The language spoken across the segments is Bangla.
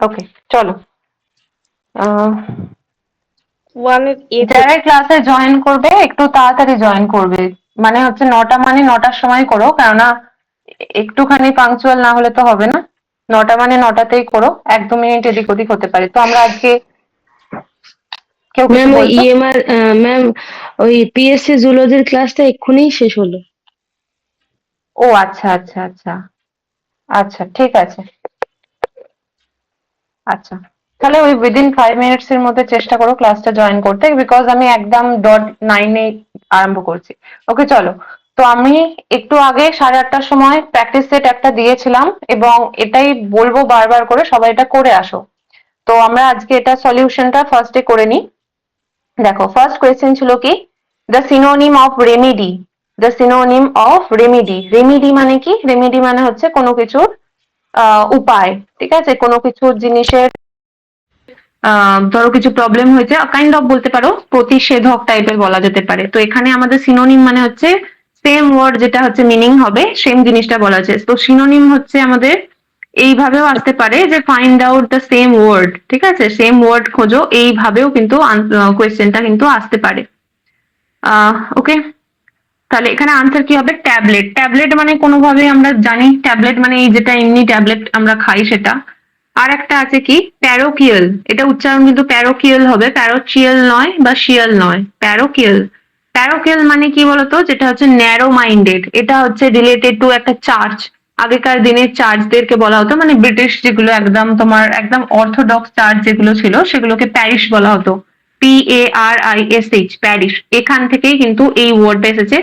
ওকে চলো। যারা ক্লাসে জয়েন করবে একটু তাড়াতাড়ি জয়েন করবে। মানে হচ্ছে নটা মানে নটার সময় করো কেননা একটুখানি পাংচুয়াল না হলে তো হবে না। নটা মানে নটাতেই করো এক দু মিনিট এদিক ওদিক হতে পারে। তো আমরা আজকে ম্যাম ওই? ইএমআর ম্যাম ওই পিএসসি জুলজির ক্লাসটা এক্ষুনি শেষ হলো। ও আচ্ছা আচ্ছা আচ্ছা। আচ্ছা ঠিক আছে। আচ্ছা। তাহলে ওই উইদিন ফাইভ মিনিটস এর মধ্যে চেষ্টা করো ক্লাসটা জয়েন করতে বিকজ আমি একদম ডট নাইনে আরম্ভ করছি। ওকে চলো। তো আমি একটু আগে সাড়ে আটটার সময় প্র্যাকটিস সেট একটা দিয়েছিলাম, এবং এটাই বলব বারবার করে সবাই এটা করে আসো। তো আমরা আজকে এটা সলিউশনটা ফার্স্টে করে নিই। দেখো ফার্স্ট কোয়েশ্চেন ছিল কি? The synonym of remedy the synonym of remedy remedy মানে কি? রেমিডি মানে হচ্ছে কোনো কিছুর উপায়, ঠিক আছে? কোনো কিছু জিনিসের ধরো কিছু প্রবলেম হয়েছে কাইন্ড অফ বলতে পারো, প্রতিষেধক টাইপের বলা যেতে পারে। তো এখানে আমাদের সিনোনিম মানে হচ্ছে সেম ওয়ার্ড যেটা হচ্ছে মিনিং হবে সেম জিনিসটা বলা যায় তো সিনোনিম হচ্ছে আমাদের, এইভাবেও আসতে পারে যে find out the same word ঠিক আছে? সেম ওয়ার্ড খোঁজো, এইভাবেও কিন্তু কোয়েশ্চেনটা কিন্তু আসতে পারে। ওকে তাহলে এখানে আনসার কি হবে? ট্যাবলেট ট্যাবলেট মানে কোনোভাবে আমরা জানি ট্যাবলেট মানে এই যেটা এমনি ট্যাবলেট আমরা খাই সেটা। আর একটা আছে কি? প্যারোকিয়াল এটা উচ্চারণ কিন্তু প্যারোকিয়াল হবে। প্যারোচিয়াল নয় বা শিয়াল নয় প্যারোকিয়াল প্যারোকিয়াল মানে কি বলতো? যেটা হচ্ছে ন্যারো মাইন্ডেড এটা হচ্ছে রিলেটেড টু একটা চার্চ আগেকার দিনের চার্চদেরকে বলা হতো মানে ব্রিটিশ যেগুলো একদম তোমার একদম অর্থোডক্স চার্চ যেগুলো ছিল, সেগুলোকে প্যারিশ বলা হতো। P A R I S H parish এখান থেকেই কিন্তু এই ওয়ার্ডটা এসেছে।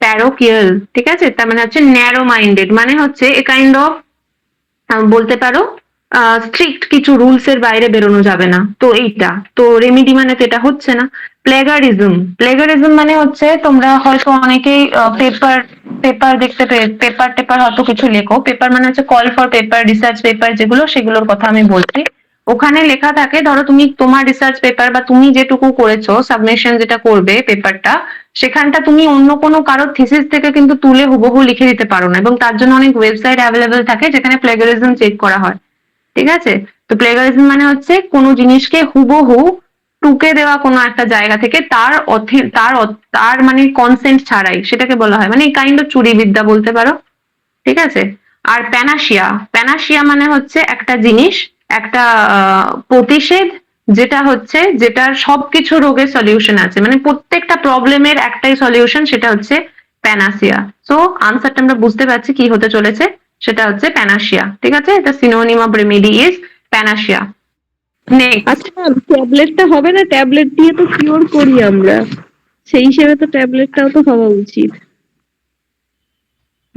প্যারোকিয়াল ঠিক আছে? তার মানে হচ্ছে ন্যারো মাইন্ডেড মানে হচ্ছে এ কাইন্ড অফ বলতে পারো স্ট্রিক্ট কিছু রুলস এর বাইরে বেরোনো যাবে না। তো এইটা, তো রেমিডি মানে তো এটা হচ্ছে না। প্লেগারিজম প্লেগারিজম মানে হচ্ছে তোমরা হয়তো অনেকেই পেপার পেপার দেখতে পেপার টেপার হয়তো কিছু লেখো। পেপার মানে হচ্ছে call for paper research paper যেগুলো, সেগুলোর কথা আমি বলছি। ওখানে লেখা থাকে, ধরো তুমি তোমার রিসার্চ পেপার বা তুমি যেটুকু করেছ সাবমিশন যেটা করবে পেপারটা সেখানটা তুমি অন্য কোনো কারও থিসিস থেকে কিন্তু তুলে হুবহু লিখে দিতে পারো না এবং তার জন্য অনেক ওয়েবসাইট অ্যাভেলেবেল থাকে যেখানে প্লেগারিজম চেক করা হয়। ঠিক আছে? তো প্লেগারিজম মানে হচ্ছে কোনো জিনিসকে হুবহু টুকে দেওয়া কোনো একটা জায়গা থেকে তার তার তার মানে কনসেন্ট ছাড়াই, সেটাকে বলা হয়। মানে কাইন্ড অফ চুরি বিদ্যা বলতে পারো। ঠিক আছে? আর প্যানাশিয়া প্যানাশিয়া মানে হচ্ছে একটা জিনিস একটা প্রতিষেধ যেটা হচ্ছে, যেটার সবকিছু রোগের সলিউশন আছে। মানে প্রত্যেকটা প্রবলেমের একটাই সলিউশন সেটা হচ্ছে প্যানাসিয়া সো আনসারটা আমরা বুঝতে পারছি কি হতে চলেছে, সেটা হচ্ছে প্যানাসিয়া ঠিক আছে? এটা synonym of remedy is panacea আচ্ছা ট্যাবলেটটা হবে না? ট্যাবলেট দিয়ে তো কিওর করি আমরা। সেই হিসেবে তো ট্যাবলেটটাও তো হওয়া উচিত।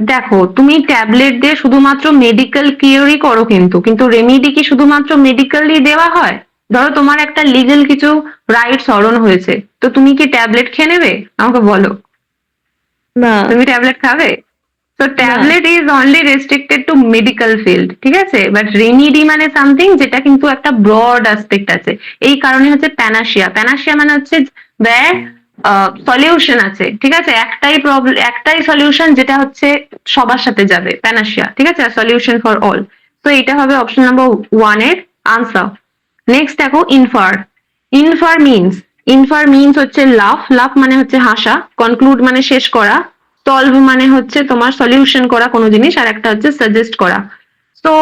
দেখো তুমি ট্যাবলেট দিয়ে শুধুমাত্র মেডিকেল কিওরই করো কিন্তু কিন্তু রেমিডি কি শুধুমাত্র মেডিকেলই দেওয়া হয়? ধরো তোমার একটা লিগেল কিছু রাইট হরণ হয়েছে তো তুমি কি ট্যাবলেট খেয়ে নেবে? আমাকে বলো। না। তুমি ট্যাবলেট খাবে? তো tablet is only restricted to medical field ঠিক আছে? বাট রেমিডি মানে সামথিং যেটা কিন্তু একটা ব্রড অ্যাসপেক্ট আছে। এই কারণে হচ্ছে প্যানাশিয়া প্যানাশিয়া মানে হচ্ছে দ্যাট সলিউশন আছে, ঠিক আছে? একটাই প্রবলেম একটাই সলিউশন যেটা হচ্ছে সবার সাথে যাবে প্যানাশিয়া ঠিক আছে? সলিউশন ফর অল তো এটা হবে অপশন নাম্বার ওয়ানের আনসার নেক্সট দেখো infer infer means infer means হচ্ছে লাভ লাভ মানে হচ্ছে হাসা কনক্লুড মানে শেষ করা সলভ মানে হচ্ছে তোমার সলিউশন করা কোনো জিনিস, আর একটা হচ্ছে সাজেস্ট করা। তো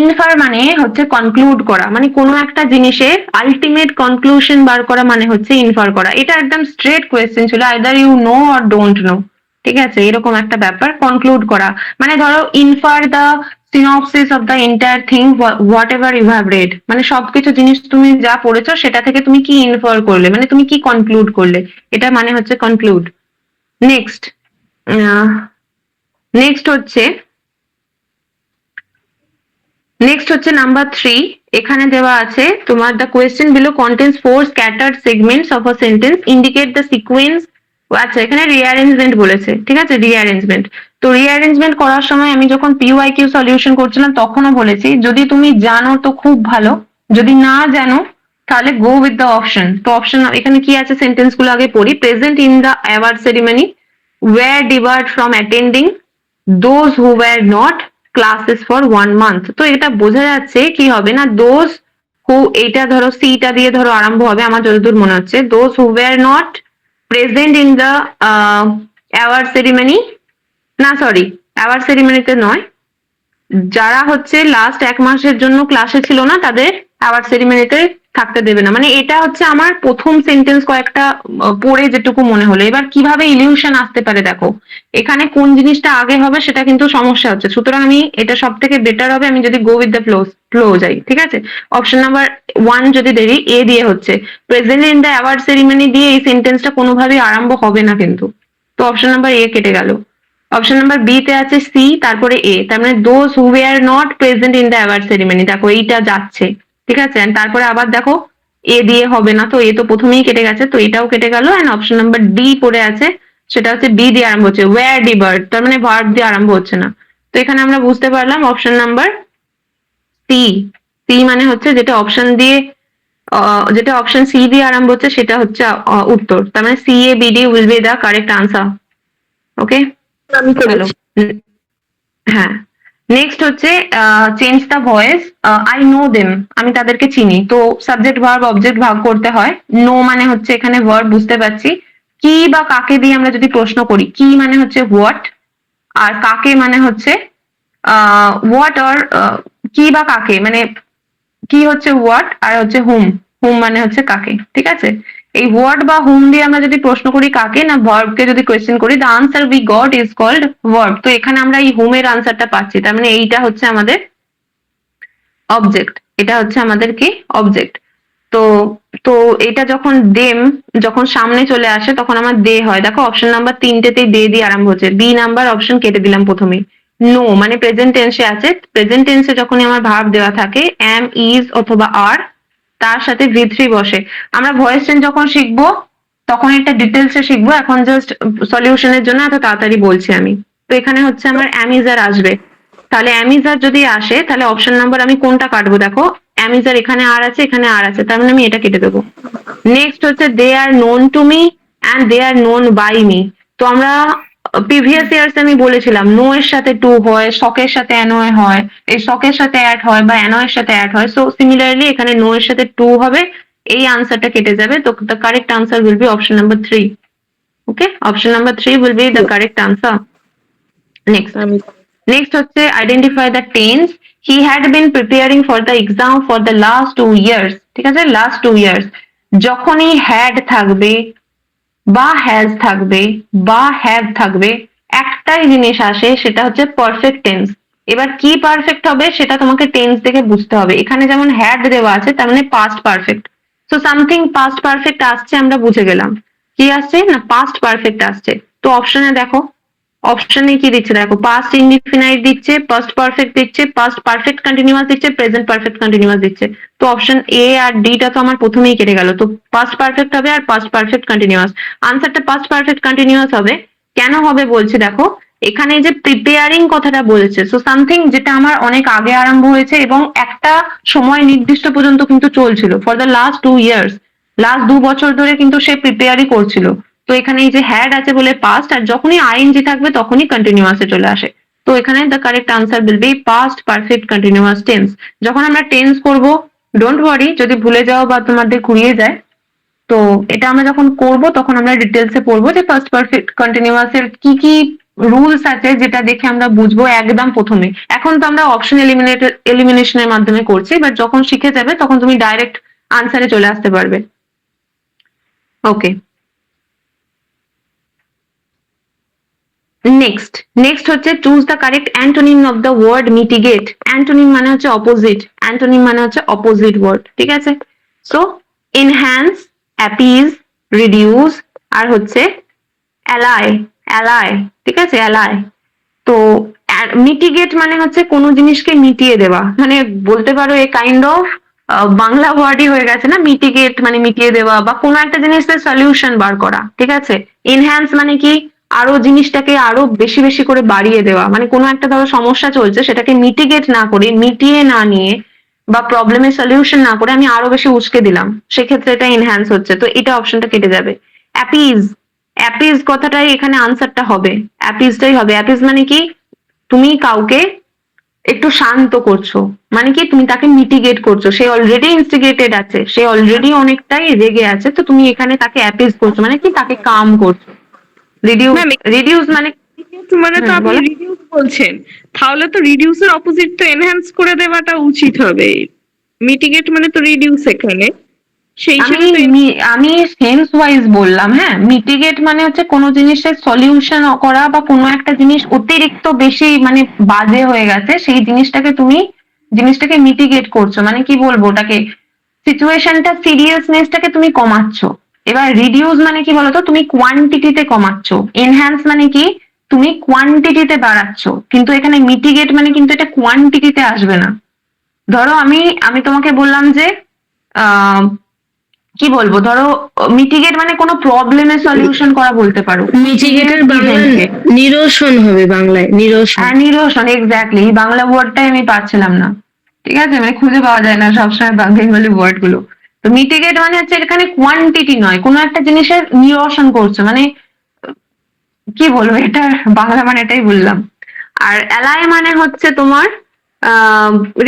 ইনফার মানে হচ্ছে কনক্লুড করা। মানে কোনো একটা জিনিসের আলটিমেট কনক্লুশন বার করা মানে হচ্ছে ইনফার করা। এটা একদম স্ট্রেট কোয়েশ্চেন ছিল। Either you know or don't know ঠিক আছে? এরকম একটা ব্যাপার কনক্লুড করা। মানে ধরো infer the synopsis of the entire thing what ever you have read মানে সবকিছু জিনিস তুমি যা পড়েছো, সেটা থেকে তুমি কি ইনফার করলে? মানে তুমি কি কনক্লুড করলে? এটা মানে হচ্ছে কনক্লুড নেক্সট নেক্সট হচ্ছে নেক্সট হচ্ছে নাম্বার থ্রি এখানে দেওয়া আছে, তোমার the question below contains four scattered segments of a sentence indicate the sequence আচ্ছা এখানে রিঅ্যারেঞ্জমেন্ট বলেছে, ঠিক আছে? রিঅ্যারেঞ্জমেন্ট তো রিঅ্যারেঞ্জমেন্ট করার সময় আমি যখন পিওয়াই কিউ সলিউশন করছিলাম, তখনও বলেছি, যদি তুমি জানো তো খুব ভালো, যদি না জানো, তাহলে গো উইথ দ্য অপশন তো অপশন এখানে কি আছে? সেন্টেন্সগুলো আগে পড়ি। Present in the award ceremony were debarred from attending those who were not classes for one month তো এটা বোঝা যাচ্ছে কি হবে না দোজ হু এটা ধরো সিটা দিয়ে ধরো আরম্ভ হবে, আমার যতদূর মনে হচ্ছে those who were not present in the award ceremony না সরি অ্যাওয়ার্ড সেরিমনিতে নয়, যারা হচ্ছে লাস্ট এক মাসের জন্য ক্লাসে ছিল না, তাদের অ্যাওয়ার্ড সেরিমনিতে থাকতে দেবে না। মানে এটা হচ্ছে আমার প্রথম সেন্টেন্স কয়েকটা পড়ে যেটুকু মনে হলো। এবার কীভাবে ইলিউশন আসতে পারে দেখো। এখানে কোন জিনিসটা আগে হবে সেটা কিন্তু সমস্যা হচ্ছে। সুতরাং আমি এটা সব থেকে বেটার হবে, আমি যদি go with the flow flow যাই, ঠিক আছে? অপশন নাম্বার ওয়ান যদি দেরি এ দিয়ে হচ্ছে। Present in the award ceremony দিয়ে এই সেন্টেন্সটা কোনোভাবেই আরম্ভ হবে না কিন্তু। তো অপশন নাম্বার এ কেটে গেল। অপশন নাম্বার বি তে আছে সি তারপরে এ তার মানে those who are not present in the award ceremony দেখো এইটা যাচ্ছে। ঠিক আছে? তারপরে আবার দেখো এ দিয়ে হবে না তো এ তো প্রথমেই কেটে গেছে তো এটাও কেটে গেল। এন্ড অপশন নাম্বার ডি পড়ে আছে সেটা হচ্ছে বি দিয়ে আরম্ভ হচ্ছে। ওয়ার ডি বার্ড তার মানে ভার্ব দিয়ে আরম্ভ হচ্ছে না। তো এখানে আমরা বুঝতে পারলাম অপশন নাম্বার সি সি মানে হচ্ছে যেটা অপশন দিয়ে যেটা অপশন সি দিয়ে আরম্ভ হচ্ছে সেটা হচ্ছে উত্তর। তার মানে C A B D will be the correct answer. Okay হ্যাঁ। নেক্সট হচ্ছে change the voice I know them আমি তাদেরকে চিনি। তো সাবজেক্ট ভার্ব অবজেক্ট ভাগ করতে হয়। নো মানে হচ্ছে এখানে ভার্ব বুঝতে পারছি। কি বা কাকে দিয়ে আমরা যদি প্রশ্ন করি, কি মানে হচ্ছে হোয়াট আর কাকে মানে হচ্ছে হোয়াট আর কি বা কাকে মানে কি হচ্ছে হোয়াট আর হচ্ছে হুম হুম মানে হচ্ছে কাকে, ঠিক আছে? এই ওয়ার্ড বা হুম দিয়ে আমরা যদি প্রশ্ন করি, কাকে না ভার্বকে যদি কোয়েশ্চেন করি the answer we got is called verb তো এখানে আমরা এই হুমের আনসারটা পাচ্ছি, তার মানে এইটা হচ্ছে আমাদের অবজেক্ট এটা হচ্ছে আমাদের কি অবজেক্ট তো তো এটা যখন দেম যখন সামনে চলে আসে, তখন আমার দে হয়। দেখো অপশন নাম্বার তিনটেতেই দে দিয়ে আরম্ভ হচ্ছে। বি নাম্বার অপশন কেটে দিলাম প্রথমে। নো মানে প্রেজেন্ট টেন্সে আছে। প্রেজেন্ট টেন্সে যখনই আমার ভার্ব দেওয়া থাকে এম ইজ অথবা আর তার সাথে ভি থ্রি বসে। আমরা ভয়েস চেঞ্জ যখন শিখব, তখন এটা ডিটেলসে শিখব। এখন জাস্ট সলিউশনের জন্য এত তাড়াতাড়ি বলছি আমি। তো এখানে হচ্ছে আমার অ্যামিজার আসবে। তাহলে অ্যামিজার যদি আসে, তাহলে অপশন নাম্বার আমি কোনটা কাটবো দেখো? অ্যামিজার এখানে আর আছে, এখানে আর আছে। তার মানে আমি এটা কেটে দেবো। নেক্সট হচ্ছে they are known to me and they are known by me তো আমরা প্রিভিয়াস ইয়ার্স আমি বলেছিলাম নো এর সাথে টু হয় শকের সাথে অ্যানোয় হয় এই শকের সাথে অ্যাড হয় বা অ্যানোয়ের সাথে অ্যাড হয় সো সিমিলারলি এখানে নো এর সাথে টু হবে এই আনসারটা কেটে যাবে তো the correct answer will be option number three okay option number three will be the correct answer next next হচ্ছে identify the tense he had been preparing for the exam for the last two years ঠিক আছে? লাস্ট টু ইয়ার্স যখনই হ্যাড থাকবে বা হ্যাজ থাকবে, বা হ্যাভ থাকবে, একটাই জিনিস আসে সেটা হচ্ছে পারফেক্ট টেন্স এবার কি পারফেক্ট হবে সেটা তোমাকে টেন্স দেখে বুঝতে হবে। এখানে যেমন হ্যাড দেওয়া আছে, তার মানে past perfect so something past perfect আসছে, আমরা বুঝে গেলাম। কি আসছে? না পাস্ট পারফেক্ট আসছে। তো অপশনে দেখো অপশনে কি দিচ্ছে? দেখো পাস্ট ইনডিফিনাইট দিচ্ছে পাস্ট পারফেক্ট দিচ্ছে পাস্ট পারফেক্ট কন্টিনিউয়াস দিচ্ছে প্রেজেন্ট পারফেক্ট কন্টিনিউয়াস দিচ্ছে। তো অপশন এ আর ডি টা তো আমার প্রথমেই কেটে গেল। তো পাস্ট পারফেক্ট হবে আর পাস্ট পারফেক্ট কন্টিনিউয়াস আনসারটা পাস্ট পারফেক্ট কন্টিনিউয়াস হবে। কেন হবে বলছে দেখো, এখানে যে প্রিপেয়ারিং কথাটা বলেছে সো সামথিং যেটা আমার অনেক আগে আরম্ভ হয়েছে এবং একটা সময় নির্দিষ্ট পর্যন্ত কিন্তু চলছিল। For the last two years last দু বছর ধরে কিন্তু সে প্রিপেয়ারই করছিল। তো এখানে এই যে হ্যাড আছে বলে পাস্ট আর যখনই আইএনজি থাকবে তখনই কন্টিনিউয়াসে চলে আসে। তো এখানে the correct answer will be past perfect continuous tense যখন আমরা টেন্স করব ডোন্ট ওয়ারি যদি ভুলে যাও বা তোমাদের ঘুরিয়ে যায়, তো এটা আমরা যখন করব, তখন আমরা ডিটেলসে পড়ব যে ফার্স্ট পারফেক্ট কন্টিনিউয়াস এর কি কি রুলস আছে যেটা দেখে আমরা বুঝব একদম প্রথমে। এখন তো আমরা অপশন এলিমিনেট এলিমিনেশনের মাধ্যমে করছি বাট যখন শিখে যাবে, তখন তুমি ডাইরেক্ট আনসারে চলে আসতে পারবে। ওকে নেক্সট নেক্সট হচ্ছে choose the correct antonym of the word mitigate antonym মানে হচ্ছে অপোজিট অ্যান্টোনিম মানে হচ্ছে অপোজিট ওয়ার্ড ঠিক আছে? সো এনহ্যান্স অ্যাপিজ রিডিউস আর হচ্ছে অ্যালাই অ্যালাই ঠিক আছে? অ্যালাই তো মিটিগেট মানে হচ্ছে কোনো জিনিসকে মিটিয়ে দেওয়া। মানে বলতে পারো এ কাইন্ড অফ বাংলা ওয়ার্ডই হয়ে গেছে না? মিটিগেট মানে মিটিয়ে দেওয়া বা কোনো একটা জিনিসের সলিউশন বার করা। ঠিক আছে? এনহ্যান্স মানে কি? আরও জিনিসটাকে আরও বেশি বেশি করে বাড়িয়ে দেওয়া। মানে কোনো একটা ধরো সমস্যা চলছে, সেটাকে মিটিগেট না করে, মিটিয়ে না নিয়ে বা প্রবলেমের সলিউশন না করে আমি আরও বেশি উস্কে দিলাম। সেক্ষেত্রে এটা এনহ্যান্স হচ্ছে। তো এটা অপশনটা কেটে যাবে। অ্যাপিজ অ্যাপিজ কথাটাই এখানে আনসারটা হবে। অ্যাপিজটাই হবে। অ্যাপিজ মানে কি? তুমি কাউকে একটু শান্ত করছ। মানে কি? তুমি তাকে মিটিগেট করছ। সে অলরেডি ইনস্টিগেটেড আছে। সে অলরেডি অনেকটাই রেগে আছে। তো তুমি এখানে তাকে অ্যাপিজ করছ। মানে কি? তাকে কাম করছ। রিডিউস রিডিউস মানে মানে তো আপনি রিডিউস বলছেন। তাহলে তো রিডিউসের অপোজিট তো এনহ্যান্স করে দেওয়াটা উচিত হবে। মিটিগেট মানে তো রিডিউস এখানে। সেই আমি আমি সেন্স ওয়াইজ বললাম হ্যাঁ? মিটিগেট মানে হচ্ছে কোনো জিনিসের সলিউশন করা বা কোনো একটা জিনিস অতিরিক্ত বেশি মানে বাজে হয়ে গেছে সেই জিনিসটাকে তুমি জিনিসটাকে মিটিগেট করছ। মানে কি বলব ওটাকে সিচুয়েশনটা সিরিয়াসনেসটাকে তুমি কমাচ্ছ। এবার রিডিউস মানে কি বলতো? তুমি কোয়ান্টিটিতে কমাচ্ছ। এনহ্যান্স মানে কি? তুমি কোয়ান্টিটিতে বাড়াচ্ছ। কিন্তু এখানে মিটিগেট মানে কিন্তু এটা কোয়ান্টিটিতে আসবে না। ধরো আমি আমি তোমাকে বললাম যে কি বলব? ধরো মিটিগেট মানে কোনো প্রবলেমের সলিউশন করা বলতে পারো। মিটিগেটের নিরসন হবে বাংলায় নিরসন। হ্যাঁ নিরসন এক্স্যাক্টলি বাংলা ওয়ার্ডটাই আমি পাচ্ছিলাম না। ঠিক আছে? মানে খুঁজে পাওয়া যায় না সবসময় বেঙ্গলি ওয়ার্ডগুলো। তো মিটিগেট মানে হচ্ছে এখানে কোয়ান্টিটি নয় কোনো একটা জিনিসের নিরসন করছে মানে কি বলব এটা? বাংলা মানে এটাই বললাম। আর অ্যালাই মানে হচ্ছে তোমার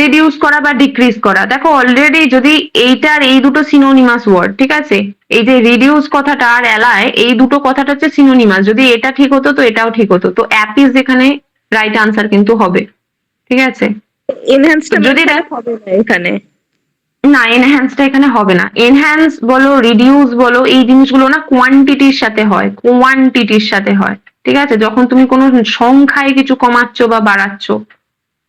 রিডিউস করা বা ডিক্রিজ করা। দেখো অলরেডি যদি এইটার এই দুটো সিনোনিমাস ওয়ার্ড ঠিক আছে? এই যে রিডিউস কথাটা আর অ্যালাই এই দুটো কথাটা হচ্ছে সিনোনিমাস যদি এটা ঠিক হতো তো এটাও ঠিক হতো। তো অ্যাপ অ্যাপিস এখানে রাইট আনসার কিন্তু হবে। ঠিক আছে? যদি হবে না এখানে। না এনহ্যান্সটা এখানে হবে না। এনহ্যান্স বলো রিডিউস বলো, এই জিনিসগুলো না কোয়ান্টিটির সাথে হয় কোয়ান্টিটির সাথে হয়, ঠিক আছে? যখন তুমি কোনো সংখ্যায় কিছু কমাচ্ছ বা বাড়াচ্ছ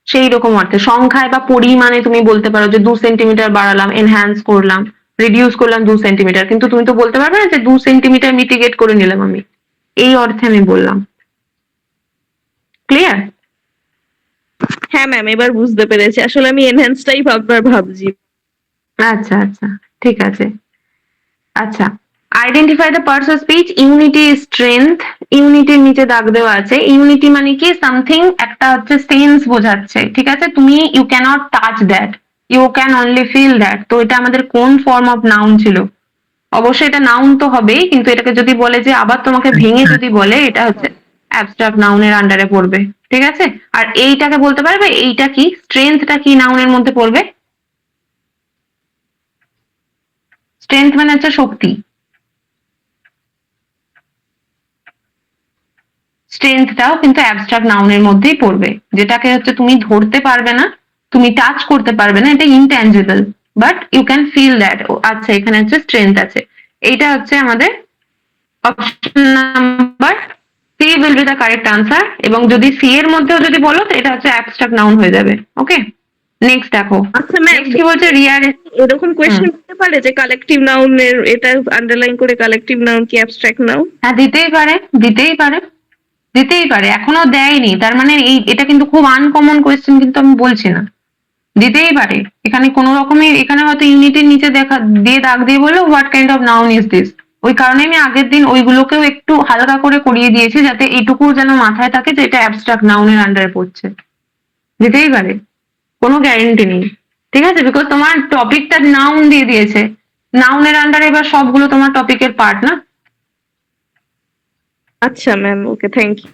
সেই রকম অর্থে। সংখ্যায় বা পরিমাণে তুমি বলতে পারো যে দু সেন্টিমিটার বাড়ালাম এনহ্যান্স করলাম রিডিউস করলাম দু সেন্টিমিটার কিন্তু তুমি তো বলতে পারবে না যে দু সেন্টিমিটার মিটিগেট করে নিলাম আমি। এই অর্থে আমি বললাম। ক্লিয়ার হ্যাঁ ম্যাম এবার বুঝতে পেরেছি। আসলে আমি এনহ্যান্সটাই ভাববার ভাবছি। আচ্ছা আচ্ছা ঠিক আছে। আচ্ছা identify the parts of speech unity strength ইউনিটির নিচে দাগ দেওয়া আছে। ইউনিটি মানে কি? সামথিং একটা হচ্ছে সেন্স বোঝাচ্ছে ঠিক আছে? তুমি you cannot touch that you can only feel that তো এটা আমাদের কোন ফর্ম অফ নাউন ছিল? অবশ্যই এটা নাউন তো হবেই কিন্তু এটাকে যদি বলে যে আবার তোমাকে ভেঙে যদি বলে এটা হচ্ছে অ্যাবস্ট্রাক্ট নাউনের আন্ডারে পড়বে ঠিক আছে? আর এইটাকে বলতে পারবে এইটা কি? স্ট্রেংথটা কি নাউনের মধ্যে পড়বে? স্ট্রেংথ মানে হচ্ছে শক্তি। স্ট্রেংথটাও কিন্তু অ্যাবস্ট্রাক্ট নাউনের মধ্যেই পড়বে। যেটাকে হচ্ছে তুমি ধরতে পারবে না, তুমি টাচ করতে পারবে না, এটা intangible but you can feel that আচ্ছা এখানে হচ্ছে স্ট্রেংথ আছে। এইটা হচ্ছে আমাদের option number C will be the correct answer এবং যদি সি এর মধ্যেও যদি বলো, তো এটা হচ্ছে অ্যাবস্ট্রাক্ট নাউন হয়ে যাবে ওকে নেক্সট দেখো। আচ্ছা নেক্সট কি বলছে? রিয়ার এরকম কোয়েশ্চেন হতে পারে যে কালেকটিভ নাউনের এটা আন্ডারলাইন করে কালেকটিভ নাউন কি অ্যাবস্ট্রাক্ট নাউন হ্যাঁ দিতেই পারে দিতেই পারে দিতেই পারে। এখনও দেয়নি। তার মানে এই এটা কিন্তু খুব আনকমন কোয়েশ্চেন কিন্তু আমি বলছি না। দিতেই পারে। এখানে কোনো রকমের এখানে হয়তো ইউনিটের নিচে দেখা দিয়ে দাগ দিয়ে বলল what kind of noun is this ওই কারণে আমি আগের দিন ওইগুলোকেও একটু হালকা করে করিয়ে দিয়েছি যাতে এইটুকু যেন মাথায় থাকে যে এটা অ্যাবস্ট্রাক্ট নাউনের আন্ডারে পড়ছে। দিতেই পারে। গ্যারেন্টি নেই। ঠিক আছে? বিকজ তোমার টপিকটা নাউন দিয়ে দিয়েছে। নাউনের আন্ডারে এবার সবগুলো তোমার টপিকের পার্ট না? আচ্ছা ma'am okay thank you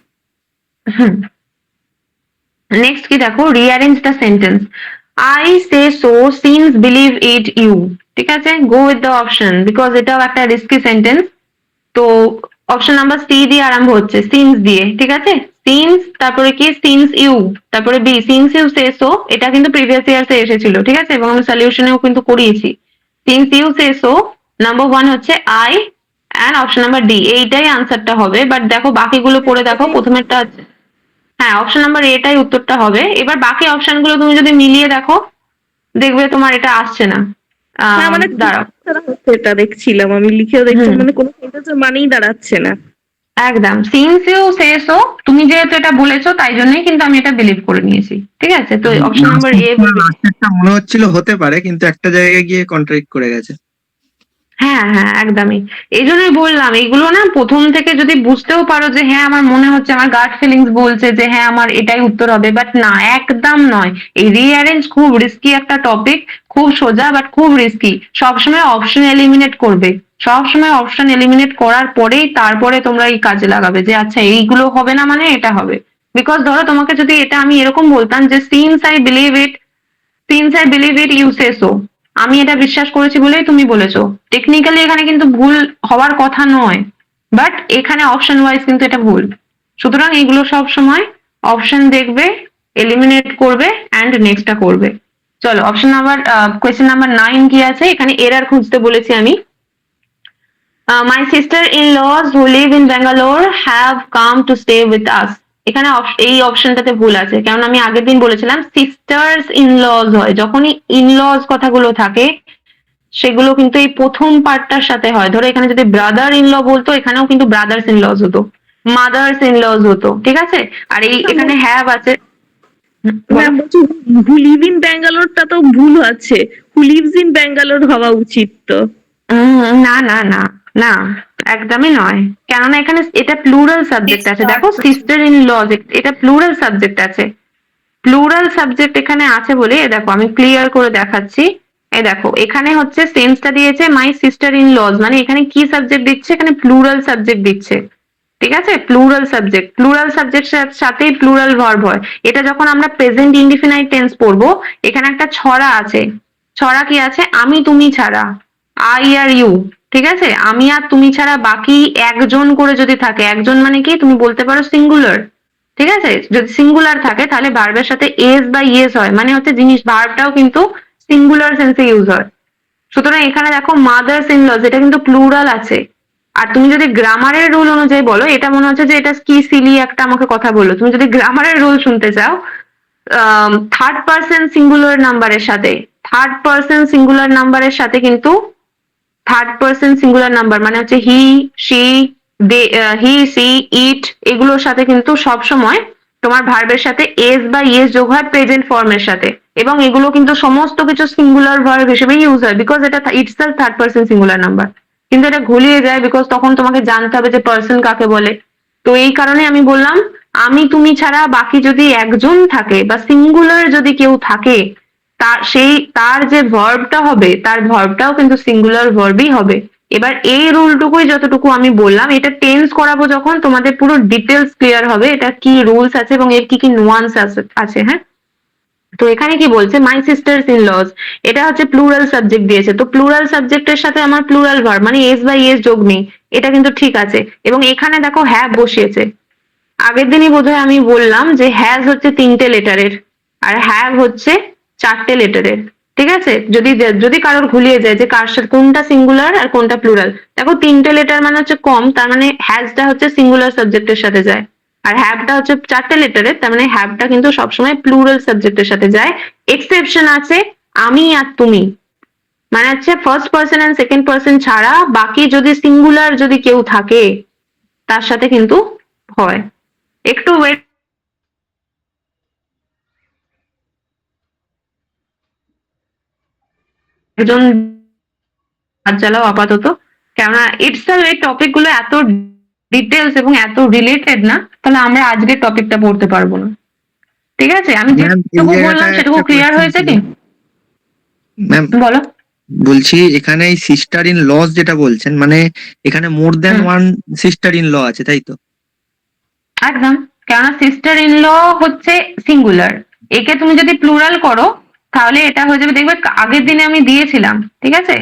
next কি দেখো? Rearrange the sentence I say so since believe it you ঠিক আছে? Go with the option because এটাও একটা রিস্কি সেন্টেন্স তো অপশন নাম্বার সি দিয়ে আরম্ভ হচ্ছে সিন্স দিয়ে, ঠিক আছে? সিন্স তারপরে কি? সিন্স ইউ তারপরে B since you say so এটা কিন্তু প্রিভিয়াস ইয়ার্সে এসেছিল, ঠিক আছে? এবং আমি সলিউশনেও কিন্তু করিয়েছি। Since you say so number one হচ্ছে I and option number D এইটাই আনসারটা হবে বাট দেখো বাকিগুলো পড়ে দেখো, প্রথমেরটা হচ্ছে হ্যাঁ অপশন নাম্বার এটাই উত্তরটা হবে। এবার বাকি অপশনগুলো তুমি যদি মিলিয়ে দেখো, দেখবে তোমার এটা আসছে না। না মানে দাঁড়াও। এটা দেখছিলাম আমি লিখেও দেখছি মানে কোনো সেন্টেন্সের মানেই দাঁড়াচ্ছে না। একদম সিন্স ইউ সেসো তুমি যেহেতু এটা বলেছ তাই জন্যই কিন্তু আমি এটা বিলিভ করে নিয়েছি ঠিক আছে? তো অপশন নাম্বার এ মনে হচ্ছিল হতে পারে কিন্তু একটা জায়গায় গিয়ে কন্ট্রাক্ট করে গেছে। হ্যাঁ হ্যাঁ একদমই। এই জন্যই বললাম, এইগুলো না প্রথম থেকে যদি বুঝতেও পারো যে হ্যাঁ আমার মনে হচ্ছে, আমার গার্ড ফিলিংস বলছে যে হ্যাঁ আমার এটাই উত্তর হবে। বাট না, একদম নয়। এই রিঅ্যারেঞ্জ খুব রিস্কি একটা টপিক খুব সোজা বাট খুব রিস্কি সবসময় অপশন এলিমিনেট করবে। সবসময় অপশন এলিমিনেট করার পরেই তারপরে তোমরা এই কাজে লাগাবে যে আচ্ছা এইগুলো হবে না মানে এটা হবে। বিকজ ধরো, তোমাকে যদি এটা আমি এরকম বলতাম যে since I believe it since I believe it you আমি এটা বিশ্বাস করেছি বলেই তুমি বলেছ। টেকনিক্যালি এখানে কিন্তু ভুল হওয়ার কথা নয় বাট এখানে অপশন ওয়াইজ কিন্তু এটা ভুল। সুতরাং এগুলো সব সময় অপশন দেখবে এলিমিনেট করবে অ্যান্ড নেক্সটটা করবে। চলো option number question number nine কি আছে? এখানে এরার খুঁজতে বলেছি আমি। My sister in law who live in Bangalore have come to stay with us এখানে এই অপশনটাতে ভুল আছে। কারণ আমি আগের দিন বলেছিলাম সিস্টার্স ইন লজ হয়। যখনই ইন লজ কথাগুলো থাকে সেগুলো কিন্তু এই প্রথম পার্টটার সাথে হয়। ধরো এখানে যদি ব্রাদার ইন ল বলতো এখানেও কিন্তু ব্রাদার্স ইন লজ হতো। মাদার্স ইন লজ হতো। ঠিক আছে? আর এই এখানে হ্যাভ আছে। হু লিভ ইন ব্যাঙ্গালোরটা তো ভুল আছে। হু লিভস ইন ব্যাঙ্গালোর হওয়া উচিত তো। না না না। না একদমই নয়। কেননা এখানে এটা প্লুরাল সাবজেক্ট আছে। দেখো সিস্টার ইন লজ এটা প্লুরাল সাবজেক্ট আছে। প্লুরাল সাবজেক্ট এখানে আছে বলে এ দেখো আমি ক্লিয়ার করে দেখাচ্ছি। এ দেখো এখানে হচ্ছে সেন্সটা দিয়েছে মাই সিস্টার ইন লজ মানে এখানে কি সাবজেক্ট দিচ্ছে? এখানে প্লুরাল সাবজেক্ট দিচ্ছে। ঠিক আছে? প্লুরাল সাবজেক্ট প্লুরাল সাবজেক্ট সাথেই প্লুরাল ভার্ব হয়। এটা যখন আমরা প্রেজেন্ট ইনডিফিনাইট টেন্স পড়ব এখানে একটা ছড়া আছে। ছড়া কি আছে? আমি তুমি ছাড়া। আই আর ইউ ঠিক আছে? আমি আর তুমি ছাড়া বাকি একজন করে যদি থাকে, একজন মানে কি? তুমি বলতে পারো সিঙ্গুলার ঠিক আছে? যদি সিঙ্গুলার থাকে, তাহলে ভার্বের সাথে এস বা ইয়েস হয়। মানে হচ্ছে জিনিস ভার্বটাও কিন্তু সিঙ্গুলার সেন্সে ইউজ হয়। সুতরাং এখানে দেখো মাদার্স ইন লজ এটা কিন্তু প্লুরাল আছে। আর তুমি যদি গ্রামারের রুল অনুযায়ী বলো, এটা মনে হচ্ছে যে এটা কি সিলি একটা আমাকে কথা বলল। তুমি যদি গ্রামারের রুল শুনতে চাও থার্ড পার্সন সিঙ্গুলার নাম্বারের সাথে থার্ড পার্সন সিঙ্গুলার নাম্বারের সাথে কিন্তু থার্ড পার্সন সিঙ্গুলার নাম্বার মানে হচ্ছে he she they he she ইট এগুলোর সাথে কিন্তু সব সময় তোমার ভার্বের সাথে এস বা ইয়েস যোগ হয় প্রেজেন্ট ফর্মের সাথে। এবং এগুলো কিন্তু সমস্ত কিছু সিঙ্গুলার ভার্ব হিসেবে ইউজ হয় বিকজ এটা itself third person singular number কিন্তু এটা ঘুলিয়ে যায় বিকজ তখন তোমাকে জানতে হবে যে পার্সন কাকে বলে। তো এই কারণে আমি বললাম, আমি, তুমি ছাড়া বাকি যদি একজন থাকে বা সিঙ্গুলার যদি কেউ থাকে তার সেই, তার যে ভার্বটা হবে, তার ভার্বটাও কিন্তু সিঙ্গুলার ভার্বই হবে। এবার এই রুলটুকুই যতটুকু আমি বললাম, এটা টেন্স করাবো যখন তোমাদের পুরো ডিটেলস ক্লিয়ার হবে, এটা কি রুলস আছে এবং এর কি কি নোয়ান্স আছে হ্যাঁ? তো এখানে কি বলছে? মাই সিস্টার্স ইন লজ এটা হচ্ছে প্লুরাল সাবজেক্ট দিয়েছে। তো প্লুরাল সাবজেক্টের সাথে আমার প্লুরাল ভার্ব মানে এস বাই এস যোগ নেই, এটা কিন্তু ঠিক আছে। এবং এখানে দেখো হ্যাভ বসিয়েছে। আগের দিনই বোধহয় আমি বললাম যে হ্যাজ হচ্ছে তিনটে লেটারের আর হ্যাভ হচ্ছে চারটে লেটারের ঠিক আছে? যদি যদি কারোর ঘুলিয়ে যায় যে কার সাথে, কোনটা সিঙ্গুলার আর কোনটা প্লুরাল দেখো তিনটে লেটার মানে হচ্ছে কম, তার মানে হ্যাজটা হচ্ছে সিঙ্গুলার সাবজেক্টের সাথে যায়। আর হ্যাবটা হচ্ছে চারটে লেটারের তার মানে হ্যাবটা কিন্তু সবসময় প্লুরাল সাবজেক্টের সাথে যায়। এক্সেপশন আছে আমি আর তুমি। মানে হচ্ছে first person and second person ছাড়া বাকি যদি সিঙ্গুলার যদি কেউ থাকে, তার সাথে কিন্তু হয়। একটু ওয়েট একজন হাত চালাও আপাতত। কেননা ইটস এই টপিকগুলো এত ডিটেলস এবং এত রিলেটেড না তাহলে আমরা আজকের টপিকটা পড়তে পারব না। ঠিক আছে? আমি যেটুকু বললাম সেটুকু ক্লিয়ার হয়েছে কি? ম্যাম বলো। বলছি এখানে এই সিস্টার ইন লস যেটা বলছেন মানে এখানে more than one sister in law আছে তাই তো? একদম। কেননা সিস্টার ইন ল হচ্ছে সিঙ্গুলার একে তুমি যদি প্লুরাল করো তাহলে এটা হয়ে যাবে দেখবে আগের দিনে আমি দিয়েছিলাম ঠিক আছে?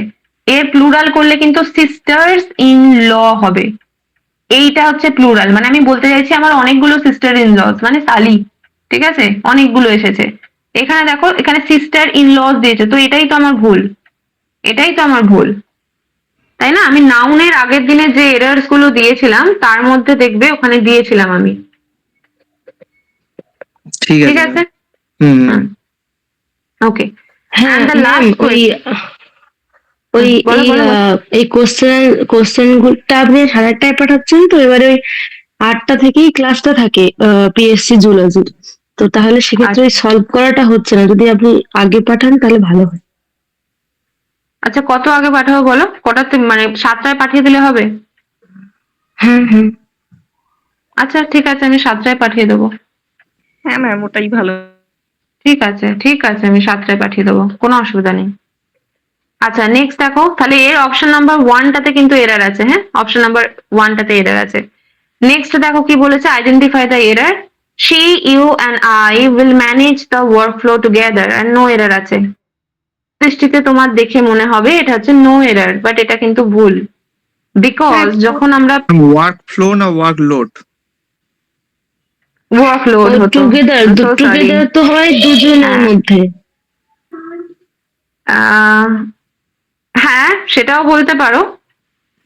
এর প্লুরাল করলে কিন্তু সিস্টার্স ইন ল হবে। এইটা হচ্ছে প্লুরাল মানে আমি বলতে চাইছি আমার অনেকগুলো সিস্টার ইন লস মানে সালি ঠিক আছে? অনেকগুলো এসেছে। এখানে দেখো এখানে সিস্টার ইন লস দিয়েছে তো এটাই তো আমার ভুল। এটাই তো আমার ভুল। তাই না? আমি নাউনের আগের দিনে যে এরার্সগুলো দিয়েছিলাম তার মধ্যে দেখবে ওখানে দিয়েছিলাম আমি। ঠিক ঠিক আছে? হুম। হুম। ওকে হ্যাঁ the last ওই ওই এই। আহ, এই কোশ্চেন কোশ্চেন গুলোটা আপনি সাড়ে আটটায় পাঠাচ্ছেন তো এবারে ওই আটটা থেকেই ক্লাসটা থাকে পিএসসি জুলজির তো তাহলে সেক্ষেত্রে আচ্ছা। সলভ করাটা হচ্ছে না যদি আপনি আগে পাঠান তাহলে ভালো হয়। আচ্ছা কত আগে পাঠাবো বলো? কটাতে মানে সাতটায় পাঠিয়ে দিলে হবে? হ্যাঁ হ্যাঁ। আচ্ছা ঠিক আছে আমি সাতটায় পাঠিয়ে দেবো। হ্যাঁ ম্যাম ওটাই ভালো। ঠিক আছে ঠিক আছে আমি সাতটায় পাঠিয়ে দেবো কোনো অসুবিধা নেই। আচ্ছা নেক্সট দেখো তাহলে এর অপশন নাম্বার ওয়ানটাতে কিন্তু এরার আছে হ্যাঁ? অপশন নাম্বার ওয়ানটাতে এরার আছে। নেক্সট দেখো কি বলেছে identify the error she you and i will manage the workflow together and no error আছে। দৃষ্টিতে তোমার দেখে মনে হবে এটা হচ্ছে নো এরার বাট এটা কিন্তু ভুল। বিকজ যখন আমরা ওয়ার্ক ফ্লো না ওয়ার্ক লোড ওয়ার্কলোড হতো। টুগেদার. টুগেদার তো হয় দুজনের হ্যাঁ। মধ্যে। হ্যাঁ সেটাও বলতে পারো।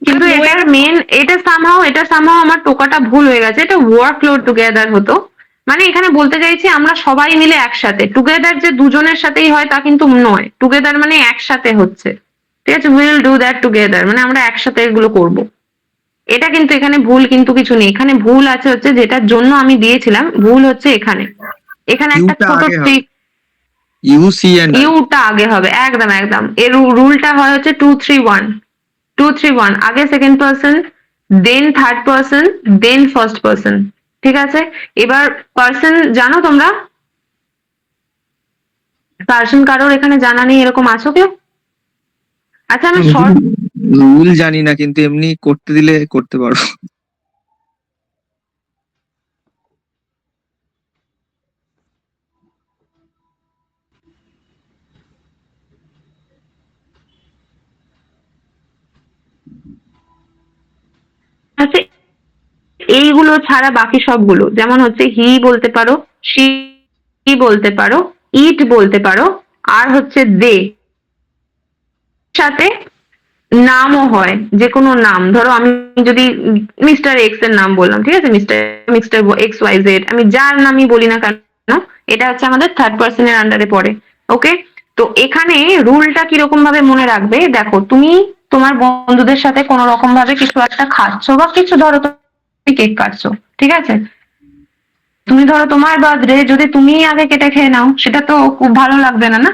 কিন্তু এটার মেন এটা সামহাও এটা সামহাও আমার টোকাটা ভুল হয়ে গেছে। এটা ওয়ার্কলোড টুগেদার হতো। মানে এখানে বলতে চাইছি আমরা সবাই মিলে একসাথে। টুগেদার যে দুজনের সাথেই হয় তা কিন্তু নয়। টুগেদার মানে একসাথে হচ্ছে। ঠিক আছে? উইল ডু দ্যাট টুগেদার মানে আমরা একসাথে এগুলো করব। এটা কিন্তু এখানে ভুল কিন্তু কিছু নেই। এখানে ভুল আছে হচ্ছে যেটার জন্য আমি দিয়েছিলাম ভুল হচ্ছে এখানে। এখানে একটা ছোট। ট্রিক ইউ ইউটা আগে। হবে একদম একদম। এর রুলটা হয় হচ্ছে two three one two three one আগে second person then third person then first person ঠিক আছে? এবার পার্সন জানো তোমরা? পার্সন কারোর এখানে জানা নেই এরকম আছো কেউ? আচ্ছা আমি শর্ট রুল জানি না, কিন্তু এমনি করতে দিলে করতে পারো আছে এইগুলো ছাড়া বাকি সবগুলো, যেমন হচ্ছে হি বলতে পারো, শি বলতে পারো, ইট বলতে পারো, আর হচ্ছে দে। সাথে নামও হয়, যে কোনো নাম। ধরো আমি যদি মিস্টার এক্সের নাম বললাম, ঠিক আছে? Mister mister X Y Z আমি যার নামই বলি না কেন, এটা হচ্ছে আমাদের থার্ড পার্সনের আন্ডারে পড়ে ওকে তো এখানে রুলটা কীরকম ভাবে মনে রাখবে? দেখো, তুমি তোমার বন্ধুদের সাথে কোনো রকম ভাবে কিছু একটা খাচ্ছ বা কিছু ধরো, তুমি কেক কাটছো, ঠিক আছে? তুমি ধরো তোমার বার্থডে যদি তুমি আগে কেটে খেয়ে নাও, সেটা তো খুব ভালো লাগবে না না?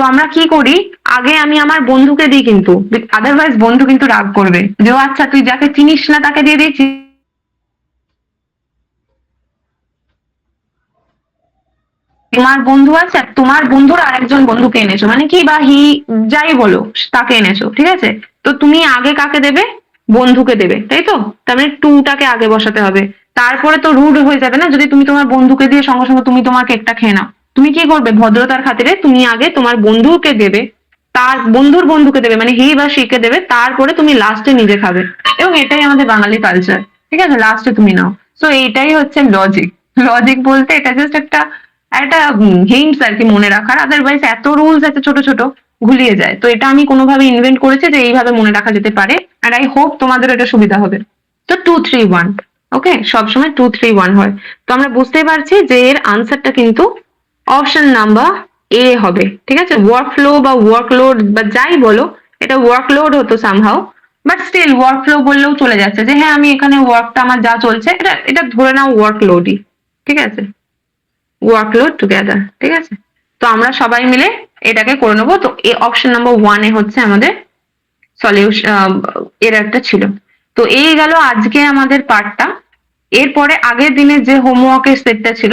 তো আমরা কি করি? আগে আমি আমার বন্ধুকে দিই কিন্তু। আদারওয়াইজ বন্ধু কিন্তু রাগ করবে। যে আচ্ছা তুই যাকে চিনিস না তাকে দিয়ে দিয়েছিস তোমার বন্ধু আছে তোমার বন্ধুর আরেকজন বন্ধুকে এনেছো। মানে কি? বা হি, যাই বলো, তাকে এনেছো, ঠিক আছে? তো তুমি আগে কাকে দেবে? বন্ধুকে দেবে, তাই তো? তার মানে টুটাকে আগে বসাতে হবে। তারপরে তো রুড হয়ে যাবে না? যদি তুমি তোমার বন্ধুকে দিয়ে সঙ্গে সঙ্গে তুমি তোমার কেকটা খেয়ে নাও। তুমি কি করবে? ভদ্রতার খাতিরে তুমি আগে তোমার বন্ধুকে দেবে, তার বন্ধুর বন্ধুকে দেবে মানে হি বা শিকে দেবে, তারপরে তুমি লাস্টে নিজে খাবে। এবং এটাই আমাদের বাঙালি কালচার ঠিক আছে? লাস্টে তুমি নাও। সো এইটাই হচ্ছে লজিক লজিক বলতে এটা জাস্ট একটা একটা হিন্টস আর কি মনে রাখার। আদারওয়াইজ এত রুলস এত ছোট ছোট ঘুলিয়ে যায়। তো এটা আমি কোনোভাবে ইনভেন্ট করেছি যে এইভাবে মনে রাখা যেতে পারে। আর আই হোপ তোমাদের এটা সুবিধা হবে। তো টু থ্রি ওয়ান ওকে সবসময় টু থ্রি ওয়ান হয়। তো আমরা বুঝতে পারছি যে এর আনসারটা কিন্তু অপশন নাম্বার এ হবে, ঠিক আছে? ওয়ার্কফ্লো বা ওয়ার্কলোড বা যাই বলো, এটা ওয়ার্কলোড হতো সামহাও বাট স্টিল ওয়ার্কফ্লো বললেও চলে যাচ্ছে যে হ্যাঁ আমি এখানে ওয়ার্কটা আমার যা চলছে, এটা এটা ধরে নাও ওয়ার্কলোডই ঠিক আছে? ওয়ার্কলোড টুগেদার ঠিক আছে? তো আমরা সবাই মিলে এটাকে করে নেব। তো এই অপশন নাম্বার ওয়ানে হচ্ছে আমাদের সলিউশন এর একটা ছিল। তো এই গেল আজকে আমাদের পার্টটা এরপরে আগের দিনের যে হোমওয়ার্কের সেটটা ছিল